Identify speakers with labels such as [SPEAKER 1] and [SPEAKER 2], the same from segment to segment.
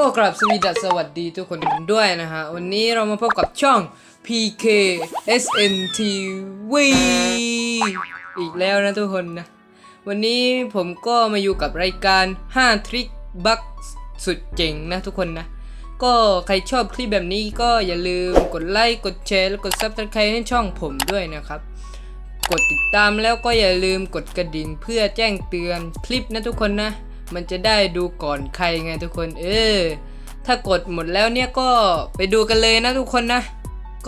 [SPEAKER 1] ก็กราบสวีดัสสวัสดีทุกคนด้วยนะฮะ วันนี้เรามาพบกับช่อง PK SNTV อีกแล้วนะทุกคนนะ วันนี้ผมก็มาอยู่กับรายการ 5 ทริคบัคสุดเจ๋งนะทุกคนนะ ก็ใครชอบคลิปแบบนี้ก็อย่าลืมกดไลค์ กดแชร์และกด Subscribe ให้ช่องผมด้วยนะครับ กดติดตามแล้วก็อย่าลืมกดกระดิ่งเพื่อแจ้งเตือนคลิปนะทุกคนนะ มันจะได้ดูก่อนใครไงทุกคน เออ ถ้ากดหมดแล้วเนี่ยก็ไปดูกันเลยนะทุกคนนะ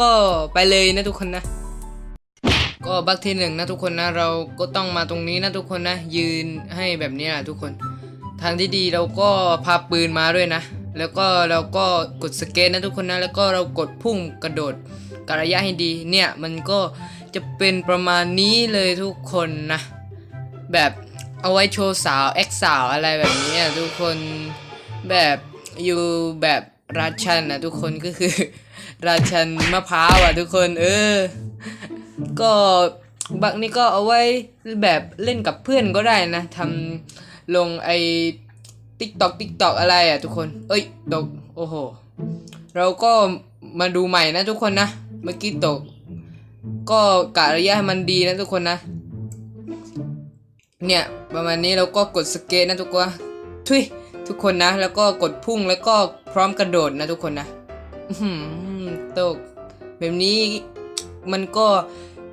[SPEAKER 1] ก็ไปเลยนะทุกคนนะ ก็บักที่หนึ่งนะทุกคนนะ เราก็ต้องมาตรงนี้นะทุกคนนะ ยืนให้แบบนี้นะทุกคน ทางที่ดีเราก็พาปืนมาด้วยนะ แล้วก็เราก็กดสเกตนะทุกคนนะ แล้วก็เรากดพุ่งกระโดดกระยะให้ดี เนี่ยมันก็จะเป็นประมาณนี้เลยทุกคนนะ แบบ เอาไว้โชว์สาวแอคสาวอะไรแบบนี้อะทุกคนแบบอยู่แบบราชันนะทุกคนก็คือ ราชันมะพร้าวอะทุกคนเออ ก็บักนี่ก็เอาไว้แบบเล่นกับเพื่อนก็ได้นะทำลงไอติ๊กตอกติ๊กตอกอะไรอะทุกคน เอ้ยตกโอ้โห เราก็มาดูใหม่นะทุกคนนะ เมื่อกี้ตก ก็กะระยะให้มันดีนะทุกคนนะ เนี่ย ประมาณนี้เราก็กดสเกตนะทุกคนทุยทุกคนนะ แล้วก็กดพุ่งแล้วก็พร้อมกระโดดนะทุกคนนะอื้อหือตก แบบนี้มันก็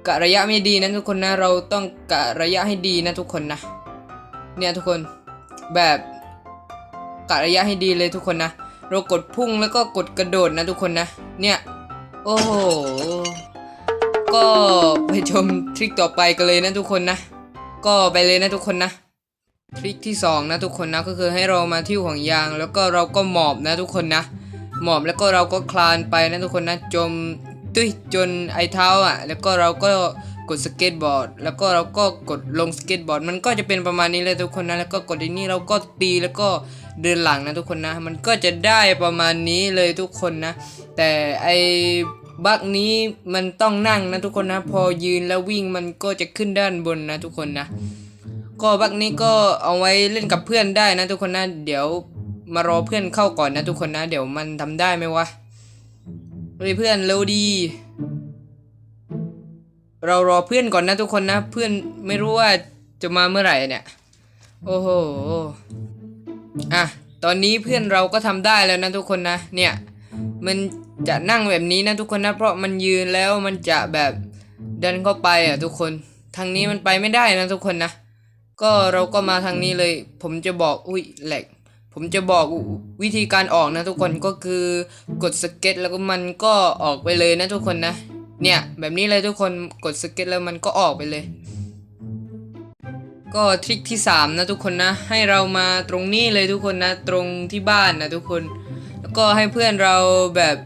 [SPEAKER 1] กะระยะไม่ดีนะทุกคนนะ เราต้องกะระยะให้ดีนะทุกคนนะ เนี่ยทุกคนแบบกะระยะให้ดีเลยทุกคนนะ เรากดพุ่งแล้วก็กดกระโดดนะทุกคนนะ เนี่ย โอ้โห ก็ไปชมทริคต่อไปกันเลยนะทุกคนนะ ก็ไปเลยนะทุกคนนะทริคที่สองนะทุกคนนะก็คือให้เรามาที่ห่วงยาง แล้วก็เราก็หมอบนะทุกคนนะ หมอบแล้วก็เราก็คลานไปนะทุกคนนะจมตุ้ยจนไอเท้าอะ แล้วก็เราก็กดสเก็ตบอร์ด แล้วก็เราก็กดลงสเก็ตบอร์ด มันก็จะเป็นประมาณนี้เลยทุกคนนะแล้วก็กดอันนี้เราก็ตีแล้วก็เดินหลังนะทุกคนนะ มันก็จะได้ประมาณนี้เลยทุกคนนะ แต่ไอ บักนี้มันต้องนั่งนะทุกคนนะ พอยืนแล้ววิ่งมันก็จะขึ้นด้านบนนะทุกคนนะ ก็บักนี้ก็เอาไว้เล่นกับเพื่อนได้นะทุกคนนะ เดี๋ยวมารอเพื่อนเข้าก่อนนะทุกคนนะ เดี๋ยวมันทำได้ไหมวะเฮ้ยเพื่อนเร็วดี เรารอเพื่อนก่อนนะทุกคนนะ เพื่อนไม่รู้ว่าจะมาเมื่อไหร่เนี่ย โอ้โหอะตอนนี้เพื่อนเราก็ทำได้แล้วนะทุกคนนะ เนี่ย มัน จะนั่งแบบนี้นะทุกคนนะ เพราะมันยืนแล้วมันจะแบบเดินเข้าไปอะทุกคน ทางนี้มันไปไม่ได้นะทุกคนนะ ก็เราก็มาทางนี้เลย ผมจะบอกอุ้ยแหลกผมจะบอกวิธีการออกนะทุกคนก็คือกดสเก็ตแล้วก็มันก็ออกไปเลยนะทุกคนนะ เนี่ยแบบนี้เลยทุกคนกดสเก็ตแล้วมันก็ออกไปเลย ก็ทริคที่ 3 นะทุกคนนะ ให้เรามาตรงนี้เลยทุกคนนะ ตรงที่บ้านนะทุกคน แล้วก็ให้เพื่อนเราแบบ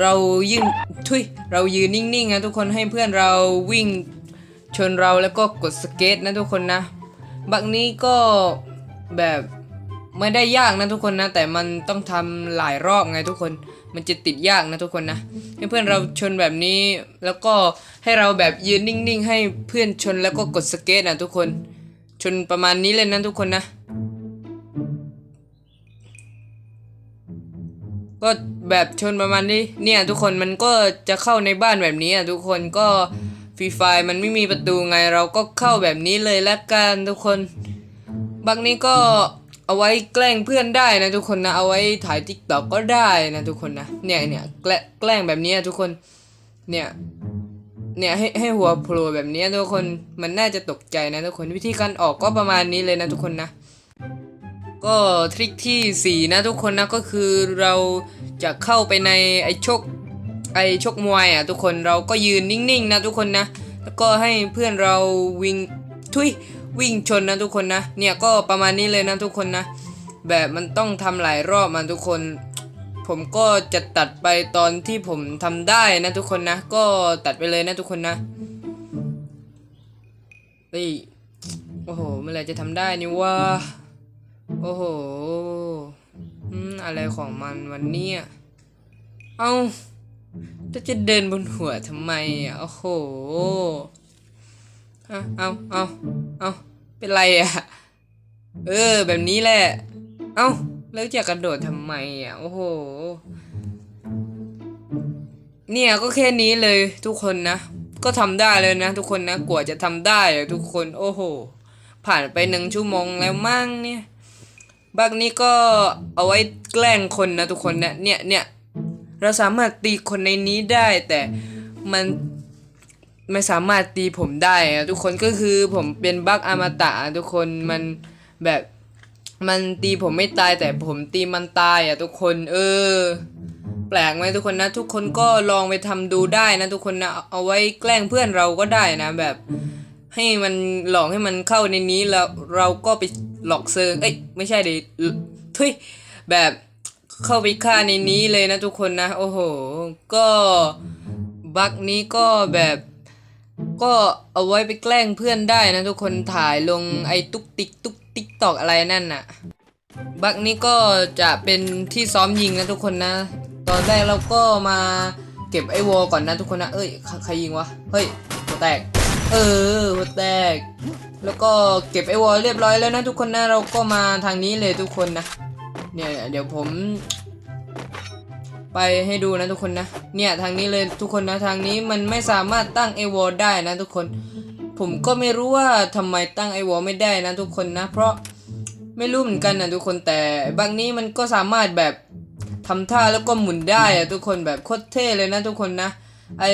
[SPEAKER 1] เรายืนทุยเรายืนนิ่งๆนะทุกคนให้เพื่อนเราวิ่งชนเราแล้วก็กดสเก็ตนะทุกคนนะ บักนี้ก็แบบไม่ได้ยากนะทุกคนนะ แต่มันต้องทำหลายรอบไงทุกคน มันจะติดยากนะทุกคนนะให้เพื่อนเราชนแบบนี้แล้วก็ให้เราแบบยืนนิ่งๆ ให้เพื่อนชนแล้วก็กดสเก็ตนะทุกคน ชนประมาณนี้เลยนะทุกคนนะ ก็ แบบชนประมาณนี้เนี่ยทุกคนมันก็จะเข้าในบ้านแบบนี้อะทุกคนก็ฟรีไฟมันไม่มีประตูไงเราก็เข้าแบบนี้เลยละกันทุกคนบางนี้ก็เอาไว้แกล้งเพื่อนได้นะทุกคนนะเอาไว้ถ่ายทิกตอกก็ได้นะทุกคนนะเนี่ยเนี่ยแกล้งแบบนี้ทุกคนเนี่ยเนี่ยให้ให้หัวโผล่แบบนี้ทุกคนมันน่าจะตกใจนะทุกคนวิธีการออกก็ประมาณนี้เลยนะทุกคนนะ ก็ทริคที่สี่นะทุกคนนะก็คือเรา จะเข้าไปในไอ้ชกไอ้ชกมวยอะทุกคนเราก็ยืนนิ่งๆนะทุกคนนะ แล้วก็ให้เพื่อนเราวิ่งทุยวิ่งชนนะทุกคนนะ เนี่ยก็ประมาณนี้เลยนะทุกคนนะ แบบมันต้องทำหลายรอบมาทุกคน ผมก็จะตัดไปตอนที่ผมทำได้นะทุกคนนะ ก็ตัดไปเลยนะทุกคนนะเฮ้ยโอ้โหเมื่อไรจะทำได้นี่วะโอ้โห อืมอะไรของมันวันนี้เอาจะจะเดินบนหัวทำไมอะโอ้โหเอาเอาเอาเอาเป็นไรอะ เออ แบบนี้แหละ เอาแล้วจะกระโดดทำไมอะโอ้โห เนี่ยก็แค่นี้เลยทุกคนนะ ก็ทำได้เลยนะ ทุกคนนะกว่าจะทำได้ทุกคน โอ้โห ผ่านไปหนึ่งชั่วโมงแล้วมั่งเนี่ย บักนี้ก็เอาไว้แกล้งคนนะทุกคนนะเนี่ยเนี่ยเราสามารถตีคนในนี้ได้แต่มันไม่สามารถตีผมได้อะทุกคนก็คือผมเป็นบักอมตะทุกคนมันแบบมันตีผมไม่ตายแต่ผมตีมันตายอะทุกคนเออ แปลกไหมทุกคนนะ ทุกคนก็ลองไปทำดูได้นะ ทุกคนนะเอาเอาไว้แกล้งเพื่อนเราก็ได้นะ แบบ ให้มันหลอกให้มันเข้าในนี้แล้วเราก็ไป หลอกเซิงเอ้ยไม่ใช่ดิทุยแบบเข้าไปฆ่าในนี้เลยนะทุกคนนะ โอ้โห ก็บักนี้ก็แบบก็เอาไว้ไปแกล้งเพื่อนได้นะทุกคนถ่ายลงไอ้ตุ๊กติ๊กตุ๊กติ๊กตอกอะไรนั่นน่ะ บักนี้ก็จะเป็นที่ซ้อมยิงนะทุกคนนะ ตอนแรกเราก็มาเก็บไอ้วอก่อนนะทุกคนนะ เอ้ยใครยิงวะ เฮ้ยหัวแตก เออหัวแตก แล้วก็เก็บไอวอลเรียบร้อยแล้วนะทุกคนนะเราก็มาทางนี้เลยทุกคนนะ เนี่ยเดี๋ยวผม ไปให้ดูนะทุกคนนะ เนี่ยทางนี้เลยทุกคนนะทางนี้มันไม่สามารถตั้งไอวอลได้นะทุกคน ผมก็ไม่รู้ว่าทำไมตั้งไอวอลไม่ได้นะทุกคนนะ เพราะไม่รู้เหมือนกันนะทุกคนแต่บางนี้มันก็สามารถแบบทำท่าแล้วก็หมุนได้อะทุกคนแบบโคตรเท่เลยนะทุกคนนะ ไอ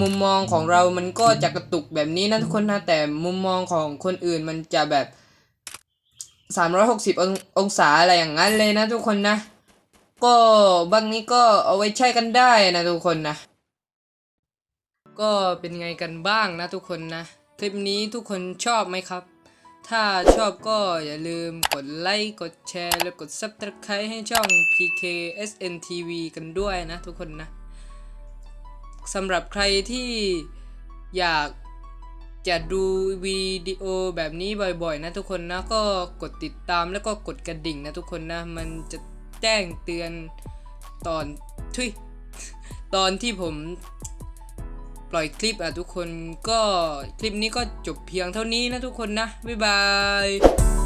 [SPEAKER 1] มุมมองของเรามันก็จะกระตุกแบบนี้นะทุกคนนะแต่มุมมองของคนอื่นมันจะแบบ 360 ององศาอะไรอย่างนั้นเลยนะทุกคนนะ ก็บางนี้ก็เอาไว้ใช้กันได้นะทุกคนนะ ก็เป็นไงกันบ้างนะทุกคนนะ คลิปนี้ทุกคนชอบไหมครับ ถ้าชอบก็อย่าลืมกดไลค์กดแชร์ และกด Subscribe ให้ช่อง PKSNTV กันด้วยนะทุกคนนะ สำหรับใครที่อยากจะดูวิดีโอแบบนี้บ่อยๆ นะทุกคนนะ ก็กดติดตามแล้วก็กดกระดิ่งนะทุกคนนะ มันจะแจ้งเตือนตอนทุยตอนที่ผมปล่อยคลิปอะทุกคนก็คลิปนี้ก็จบเพียงเท่านี้นะทุกคนนะ บ๊ายบาย